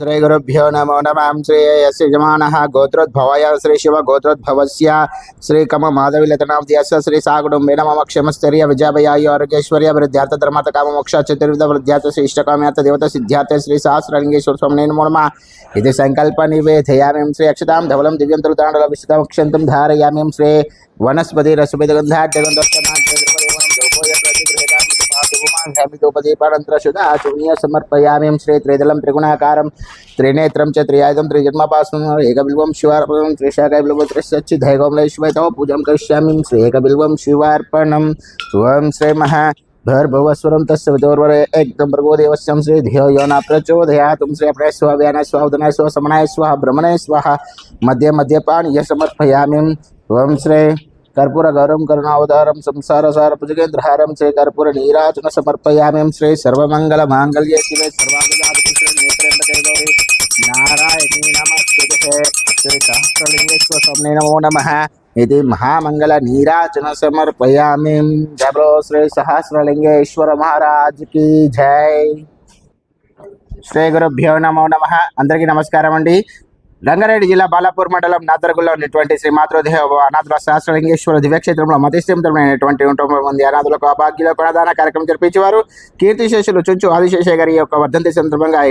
శ్రీ గురుభ్యో నమో నమాం శ్రీ ఎస్ యజమాన గోత్రోద్భవయ శ్రీ శివ గోత్రోద్భవస్య శ్రీ కమ మాధవిలతనామధ్యస్య శ్రీ సాగుడుంబేన నమ క్షమస్తర్య విజయభయాయు ఆరోగ్యేశ్వర్య వృద్ధ్యార్థ ధర్మార్థ కామ మోక్ష చతుర్విధ వృద్ధ్యార్థ శ్రీ ఇష్టకామ్యార్థ దేవత సిద్ధ్యార్థ శ్రీ సహస్రలింగేశ్వర స్వామి నమో నమః ఇది సంకల్ప నివేదయామిం శ్రీ అక్షతాం ధవలం దివ్యం తులుతాండల విశుద్ధమక్షంతం ధారయామిం శ్రీ వనస్పతి రసభేదగంధాఢ్యగంధోత్తమాధ్యమితోపదీపానంతరశుధాచూర్య సమర్పయామిం समर्पयामीं श्री त्रिदलं त्रिगुणाकारं, त्रिनेत्रं च त्रियायुधं त्रिजन्मपासनं एकबिल्वं शिवार्पणं त्रिशाकैबिल्वं त्रिसच्चिदैगौम्लेश्वैतौ पूजां करिष्यामि श्री एकबिल्वं शिवार्पणं। स्वं श्रीमः तस्वर एकदम भर्गोदेवस्यम श्री धियो यो न प्रचोदयात्। श्री अपने स्व व्यान स्वावदनाय स्व समनाय स्व भ्रमणाय मध्य मध्यपान यह ओम श्री కర్పూర కర్పూరగౌరం కరుణావతారం సంసార సార భుజగేంద్రహారం శ్రీ కర్పూర నీరాజన సమర్పయామ్యం శ్రీ సర్వమంగళ మాంగళ్యే శివే సర్వాంగళాధిపతి నమో నమ ఇది మహామంగళ నీరాజన సమర్పయామి. జబలో శ్రీ సహస్రలింగేశ్వర మహారాజ్కి జై. శ్రీ గురుభ్యో నమో నమ. అందరికీ నమస్కారం అండి రంగారెడ్డి జిల్లా బాలాపూర్ మండలం నాదరగుల్లో ఉన్నటువంటి శ్రీ మాతృదేవ అనాథుల సహస్రలింగేశ్వర దివ్యక్షేత్రంలో మతిస్థితమైనటువంటి ఉంటూ మంది అనాథులకు అభాగ్యులకు అన్నదాన కార్యక్రమం జరిపించేవారు. కీర్తిశేషులు చుంచు ఆదిశేషయ్య గారి యొక్క వర్ధంతి సందర్భంగా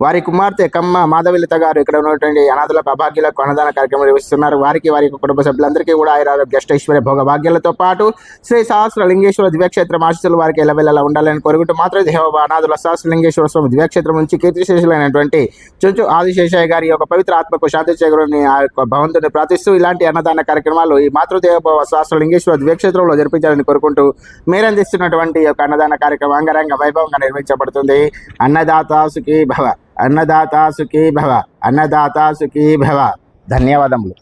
వారి కుమార్తె కమ్మ మాధవిలత గారు ఇక్కడ ఉన్నటువంటి అనాథులకు అభాగ్యులకు అన్నదాన కార్యక్రమం నిర్వహిస్తున్నారు. వారికి వారి కుటుంబ సభ్యులందరికీ కూడా ఆయన అష్టైశ్వర్య భోగ భాగ్యాలతో పాటు శ్రీ సహస్ర లింగేశ్వర దివ్యక్షేత్రం ఆశీస్సులు వారికి ఎల్లవెల్లలా ఉండాలని కోరుకుంటూ మాత్రం దేవ అనాథుల సహస్ర లింగేశ్వర స్వామి దివ్యక్షేత్రం నుంచి కీర్తిశేషులైనటువంటి చుంచు ఆదిశేషయ్య గారి యొక్క పవిత్ర ఆత్మకు శాంతి చేకూరని ఆ యొక్క భవంతుని ప్రార్థిస్తూ ఇలాంటి అన్నదాన కార్యక్రమాలు ఈ మాతృదేవ సహస్ర లింగేశ్వర దివ్యక్షేత్రంలో జరిపించాలని కోరుకుంటూ మీరందిస్తున్నటువంటి యొక్క అన్నదాన కార్యక్రమం అంగరంగ వైభవంగా నిర్వహించబడుతుంది. అన్నదాత సుఖీ భవ. అన్నదాత సుఖీ భవ అన్నదాత సుఖీ భవ. ధన్యవాదములు.